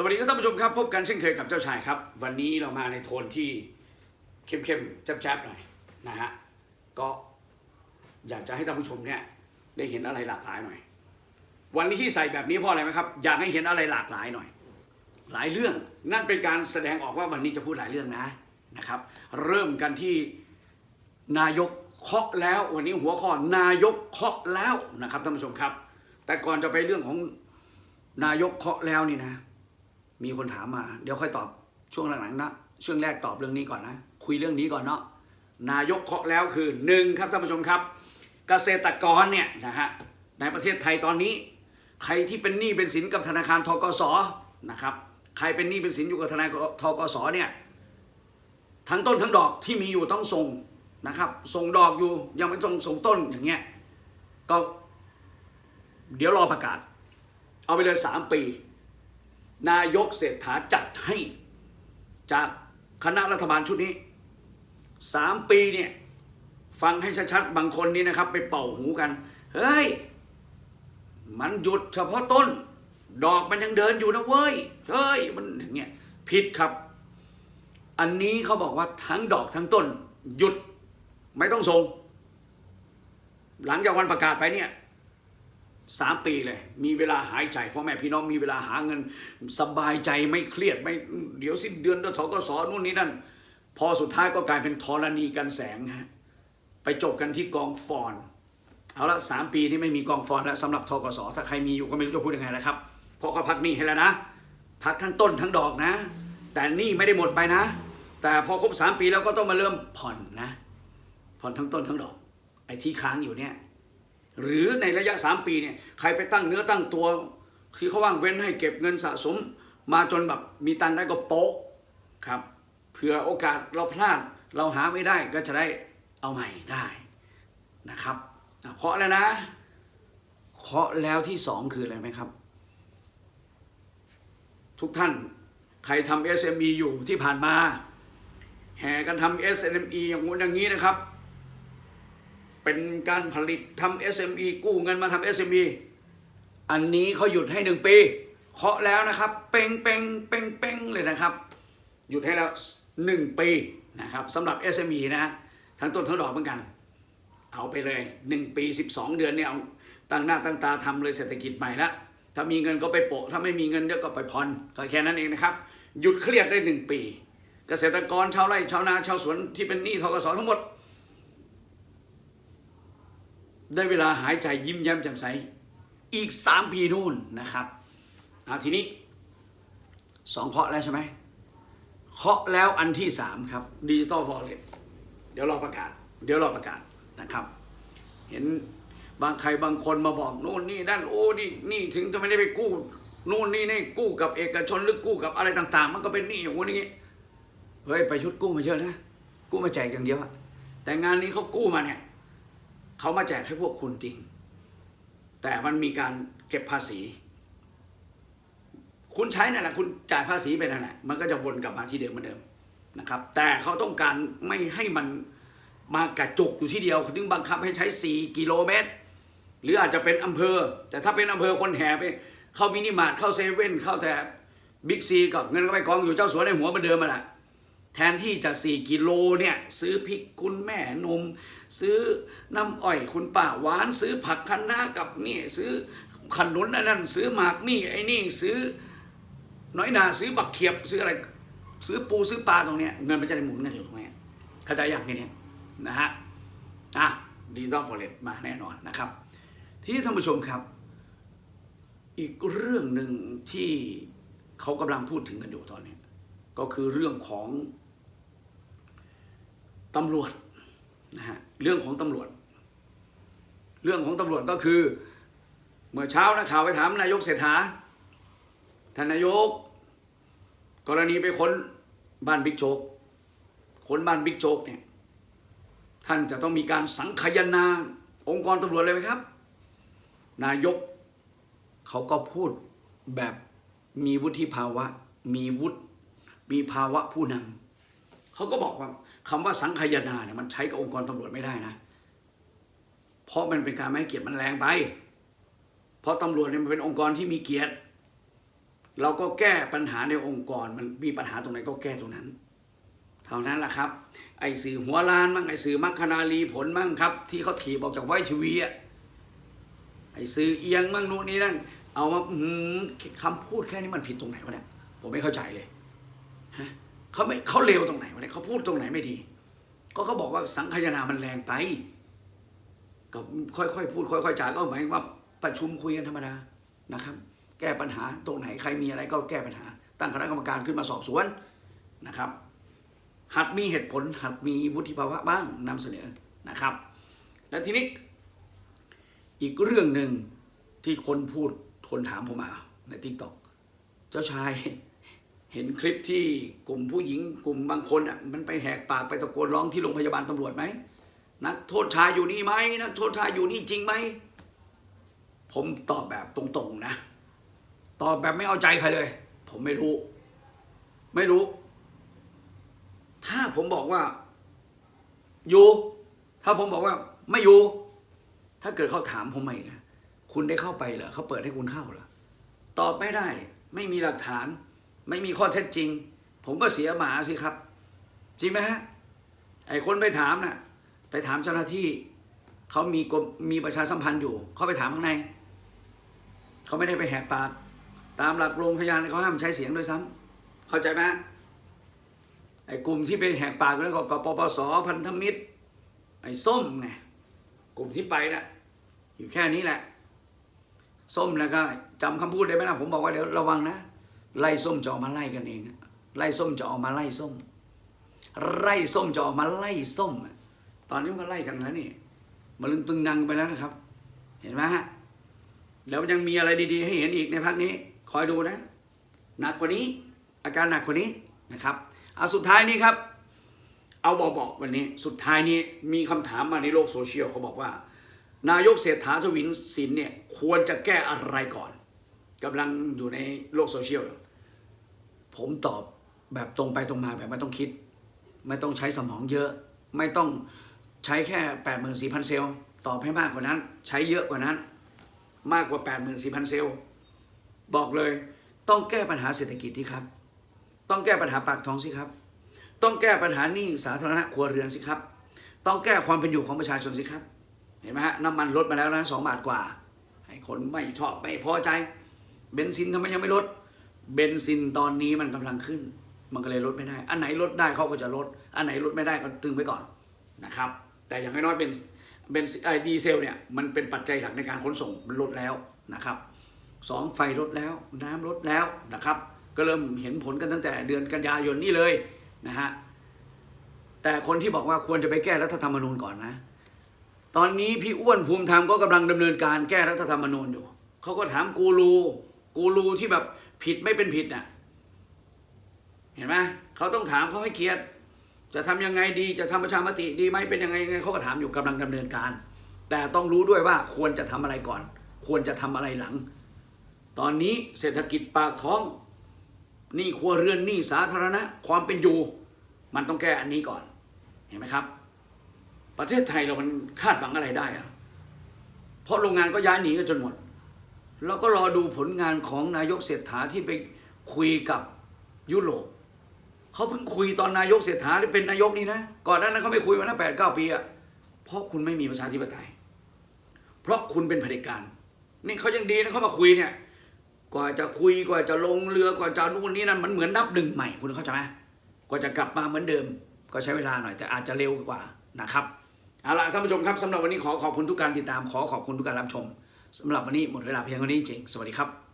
สวัสดีครับท่านผู้ชมครับ พบกันเช่นเคยกับเจ้าชายครับ วันนี้เรามาในโทนที่เข้มๆแจ๊บๆหน่อยนะฮะก็อยากจะให้ท่านผู้ชมเนี่ยได้เห็นอะไรหลากหลายหน่อย วันนี้ที่ใส่แบบนี้เพราะอะไรไหมครับ อยากให้เห็นอะไรหลากหลายหน่อย หลายเรื่องนั่นเป็นการแสดงออกว่าวันนี้จะพูดหลายเรื่องนะนะครับ เริ่มกันที่นายกเคาะแล้ว วันนี้หัวข้อนายกเคาะแล้วนะครับท่านผู้ชมครับ แต่ก่อนจะไปเรื่องของนายกเคาะแล้วนี่นะ มีคนถามมา เดี๋ยวค่อยตอบช่วงหลังๆนะช่วงแรกตอบเรื่องนี้ก่อนนะ คุยเรื่องนี้ก่อนเนาะนายกเคาะแล้วคือหนึ่งครับท่านผู้ชมครับ เกษตรกรเนี่ยนะฮะในประเทศไทยตอนนี้ ใครที่เป็นหนี้เป็นสินกับธนาคารทกสนะครับใครเป็นหนี้เป็นสินอยู่กับธนาคารทกสเนี่ยทั้งต้นทั้งดอกที่มีอยู่ต้องส่งนะครับส่งดอกอยู่ยังไม่ต้องส่งต้นอย่างเงี้ยก็เดี๋ยวรอประกาศ เอาไปเลยสามปี นายกเศรษฐาจัดให้จากคณะรัฐบาลชุดนี้สามปีเนี่ยฟังให้ชัดๆบางคนนี่นะครับ ไปเป่าหูกัน เฮ้ย มันหยุดเฉพาะต้น ดอกมันยังเดินอยู่นะเว้ยเฮ้ยมันอย่างเงี้ยผิดครับ อันนี้เขาบอกว่าทั้งดอกทั้งต้น หยุดไม่ต้องส่ง หลังจากวันประกาศไปเนี่ย สามปีเลย มีเวลาหายใจพ่อแม่พี่น้องมีเวลาหาเงินสบายใจไม่เครียดไม่เดี๋ยวสิ้นเดือนแล้วทกสนู่นนี่นั่น พอสุดท้ายก็กลายเป็นธรณีกันแสงฮะไปจบกันที่กองฟอน เอาละสามปีที่ไม่มีกองฟอนแล้วสำหรับทกสถ้าใครมีอยู่ก็ไม่รู้จะพูดยังไงนะครับเพราะเขาพักหนี้ให้แล้วนะพักทั้งต้นทั้งดอกนะ แต่หนี้ไม่ได้หมดไปนะ แต่พอครบสามปีแล้วก็ต้องมาเริ่มผ่อนนะ ผ่อนทั้งต้นทั้งดอก ไอ้ที่ค้างอยู่เนี่ย หรือในระยะ 3 ปีเนี่ยใครไปตั้งเนื้อตั้งตัวที่เขาว่างเว้นให้เก็บเงินสะสม มาจนแบบมีตังได้ก็โป๊ะครับเผื่อโอกาสเราพลาดเราหาไม่ได้ก็จะได้เอาใหม่ได้นะครับเคาะแล้วนะเคาะแล้วที่สองคืออะไรไหมครับ ทุกท่านใครทำ SME อยู่ที่ผ่านมา แห่กันทำ SME อย่างงู้นอย่างนี้นะครับ เป็นการผลิตทำ SME กู้เงินมาทำ SME อันนี้เขาหยุดให้หนึ่งปีเคาะแล้วนะครับ เป้งเป้งเป้งเป้งเลยนะครับ หยุดให้แล้วหนึ่งปีนะครับสำหรับ SME นะทั้งต้นทั้งดอกเหมือนกัน เอาไปเลย 1 ปี 12 เดือนเนี่ยเอาตั้งหน้าตั้งตาทำเลยเศรษฐกิจใหม่ละถ้ามีเงินก็ไปโปะ ถ้าไม่มีเงินเดี๋ยวก็ไปผ่อนก็แค่นั้นเองนะครับ หยุดเครียดได้ 1 ปี เกษตรกรชาวไร่ชาวนาชาวสวนที่เป็นหนี้ทกสทั้งหมด ได้เวลาหายใจยิ้มแย้มแจ่มใส อีก 3 ปีนู่นนะครับเอาทีนี้สองเคาะแล้วใช่ไหมเคาะแล้วอันที่ 3 ครับดิจิตอลฟอร์เรสเดี๋ยวรอประกาศ เดี๋ยวรอประกาศนะครับ เห็นบางใครบางคนมาบอกนู่นนี่นั่นโอ้นี่นี่ถึงจะไม่ได้ไปกู้นู่นนี่นี่กู้กับเอกชนหรือกู้กับอะไรต่าง ๆ มันก็เป็นหนี้อย่างนี้เฮ้ยไประยุทธ์กู้มาเยอะนะกู้มาแจกอย่างเดียวอะแต่งานนี้เขากู้มาเนี่ย เขามาแจกให้พวกคุณจริง แต่มันมีการเก็บภาษี คุณใช้นั่นแหละคุณจ่ายภาษีไปนั่นแหละมันก็จะวนกลับมาที่เดิมเหมือนเดิมนะครับ แต่เขาต้องการไม่ให้มันมากระจุกอยู่ที่เดียวถึงบังคับให้ใช้ 4 กิโลเมตร หรืออาจจะเป็นอำเภอ แต่ถ้าเป็นอำเภอคนแห่ไป เข้ามินิมาร์ทเข้าเซเว่นเข้าแต่บิ๊กซีก็เงินก็ไปกองอยู่เจ้าสัวในหัวเหมือนเดิมมาแหละ แทนที่จะ 4 กิโลเนี่ย ซื้อพริกคุณแม่นม ซื้อน้ำอ้อยคุณป้าหวาน ซื้อผักคะน้ากับนี่ซื้อขนุนอันนั้นซื้อหมากนี่ไอ้นี่ซื้อน้อยนาซื้อบักเขียบซื้ออะไร ซื้อปูซื้อปลาตรงเนี้ยเงินมันจะได้หมุนกันอยู่ตรงเนี้ยเข้าใจอย่างนี้นะฮะอะดิจิตอลฟอเรสมาแน่นอนนะครับ ที่ท่านผู้ชมครับ อีกเรื่องหนึ่งที่เขากำลังพูดถึงกันอยู่ตอนนี้ ก็คือเรื่องของ ตำรวจนะฮะเรื่องของตำรวจ เรื่องของตำรวจก็คือ เมื่อเช้านะข่าวไปถามนายกเศรษฐาท่านนายก กรณีไปค้นบ้านบิ๊กโจ๊กค้นบ้านบิ๊กโจ๊กเนี่ยท่านจะต้องมีการสังคายนาองค์กรตำรวจเลยไหมครับ นายกเขาก็พูดแบบมีวุฒิภาวะ มีวุฒิมีภาวะผู้นำ เขาก็บอกว่าคำว่าสังคายนาเนี่ยมันใช้กับองค์กรตำรวจไม่ได้นะ เพราะมันเป็นการไม่ให้เกียรติมันแรงไป เพราะตำรวจเนี่ยมันเป็นองค์กรที่มีเกียรติ เราก็แก้ปัญหาในองค์กรมันมีปัญหาตรงไหนก็แก้ตรงนั้น เท่านั้นแหละครับ ไอ้สื่อหัวล้านมั่งไอ้สื่อมัคคณาลีผลมั่งครับ ที่เขาถีบออกจากไวทีวีอะไอ้สื่อเอียงมั่งนู่นนี่นั่นเอามาคำพูดแค่นี้มันผิดตรงไหนวะเนี่ยผมไม่เข้าใจเลยฮะ เขาไม่เขาเลวตรงไหนวะเนี่ยเขาพูดตรงไหนไม่ดี ก็เขาบอกว่าสังคายนามันแรงไปก็ค่อยๆพูดค่อยๆจาก็หมายว่าประชุมคุยกันธรรมดานะครับ แก้ปัญหาตรงไหนใครมีอะไรก็แก้ปัญหา ตั้งคณะกรรมการขึ้นมาสอบสวนนะครับ หัดมีเหตุผลหัดมีวุฒิภาวะบ้างนำเสนอนะครับ และทีนี้อีกเรื่องหนึ่งที่คนพูดคนถามผมมาในทิกตอกเจ้าชาย เห็นคลิปที่กลุ่มผู้หญิงกลุ่มบางคนอะมันไปแหกปากไปตะโกนร้องที่โรงพยาบาลตำรวจไหมนักโทษชายอยู่นี่ไหมนักโทษชายอยู่นี่จริงไหมผมตอบแบบตรงๆนะ ตอบแบบไม่เอาใจใครเลย ผมไม่รู้ ไม่รู้ ถ้าผมบอกว่า อยู่ ถ้าผมบอกว่า ไม่อยู่ ถ้าเกิดเขาถามผมใหม่นะคุณได้เข้าไปเหรอเขาเปิดให้คุณเข้าเหรอตอบไม่ได้ ไม่มีหลักฐาน ไม่มีข้อเท็จจริง ผมก็เสียหมาสิครับ จริงไหมฮะไอ้คนไปถามน่ะไปถามเจ้าหน้าที่เขามีกรมมีประชาสัมพันธ์อยู่เขาไปถามข้างในเขาไม่ได้ไปแหกปาก ตามหลักโรงพยาบาลเขาห้ามใช้เสียงด้วยซ้ำเข้าใจไหมไอ้กลุ่มที่ไปแหกปากนั่นก็กปปสพันธมิตร ไอ้ส้มไงกลุ่มที่ไปนะอยู่แค่นี้แหละ ส้มแล้วก็จำคำพูดได้ไหมนะผมบอกว่าเดี๋ยวระวังนะ ไล่ส้มจะออกมาไล่กันเอง ไล่ส้มจะออกมาไล่ส้ม ไล่ส้มจะออกมาไล่ส้ม ตอนนี้มันก็ไล่กันแล้วนี่มาลึงตึงนังไปแล้วนะครับ เห็นไหมฮะแล้วยังมีอะไรดี ๆ ให้เห็นอีกในพักนี้ คอยดูนะ หนักกว่านี้ อาการหนักกว่านี้นะครับเอาสุดท้ายนี้ครับ เอาบอกๆวันนี้ สุดท้ายนี้มีคำถามมาในโลกโซเชียลเขาบอกว่า นายกเศรษฐาทวินสินเนี่ยควรจะแก้อะไรก่อนกำลังอยู่ในโลกโซเชียล ผมตอบแบบตรงไปตรงมาแบบไม่ต้องคิด ไม่ต้องใช้สมองเยอะ ไม่ต้องใช้แค่8 4 0 0 0 เซลล์ตอบให้มากกว่านั้น ใช้เยอะกว่านั้น มากกว่า 8 4 0 0 0 เซลล์บอกเลยต้องแก้ปัญหาเศรษฐกิจที่ครับ ต้องแก้ปัญหาปากท้องสิครับ ต้องแก้ปัญหาหนี้สาธารณะครัวเรือนสิครับ ต้องแก้ความเป็นอยู่ของประชาชนสิครับ เห็นไหมฮะน้ำมันลดมาแล้วนะสองบาทกว่า ให้คนไม่ชอบไม่พอใจเบนซินทำไมยังไม่ลด เบนซินตอนนี้มันกำลังขึ้น มันก็เลยลดไม่ได้ อันไหนลดได้เขาก็จะลด อันไหนลดไม่ได้ก็ตึงไว้ก่อนนะครับ แต่อย่างน้อยๆเบนเบนไอดีเซลเนี่ยมันเป็นปัจจัยหลักในการขนส่งมันลดแล้วนะครับสองไฟลดแล้วน้ำลดแล้วนะครับ ก็เริ่มเห็นผลกันตั้งแต่เดือนกันยายนนี่เลยนะฮะแต่คนที่บอกว่าควรจะไปแก้รัฐธรรมนูญก่อนนะ ตอนนี้พี่อ้วนภูมิธรรมก็กำลังดำเนินการแก้รัฐธรรมนูญอยู่เขาก็ถามกูรูกูรูที่แบบ ผิดไม่เป็นผิดน่ะ เห็นไหมเขาต้องถามเขาให้เกียรติจะทำยังไงดีจะทำประชามติดีไหมเป็นยังไงยังไงเขาก็ถามอยู่กำลังดำเนินการ แต่ต้องรู้ด้วยว่าควรจะทำอะไรก่อน ควรจะทำอะไรหลัง ตอนนี้เศรษฐกิจปากท้องหนี้ครัวเรือนหนี้สาธารณะ ความเป็นอยู่ มันต้องแก้อันนี้ก่อน เห็นไหมครับ ประเทศไทยเรามันคาดหวังอะไรได้อะเพราะโรงงานก็ย้ายหนีกันจนหมด แล้วก็รอดูผลงานของนายกเศรษฐาที่ไปคุยกับยุโรปเขาเพิ่งคุยตอนนายกเศรษฐาที่เป็นนายกนี่นะ ก่อนหน้านั้นเขาไม่คุยมาตั้งแปดเก้าปีอะเพราะคุณไม่มีประชาธิปไตย เพราะคุณเป็นเผด็จการ นี่เขายังดีนะเขามาคุยเนี่ย กว่าจะคุยกว่าจะลงเรือกว่าจะนู่นนี่นั่นมันเหมือนนับหนึ่งใหม่คุณเข้าใจไหมกว่าจะกลับมาเหมือนเดิม ก็ใช้เวลาหน่อยแต่อาจจะเร็วกว่านะครับเอาล่ะท่านผู้ชมครับสำหรับวันนี้ขอขอบคุณทุกการติดตามขอขอบคุณทุกการรับชม สำหรับวันนี้หมดเวลาเพียงเท่านี้จริงๆสวัสดีครับ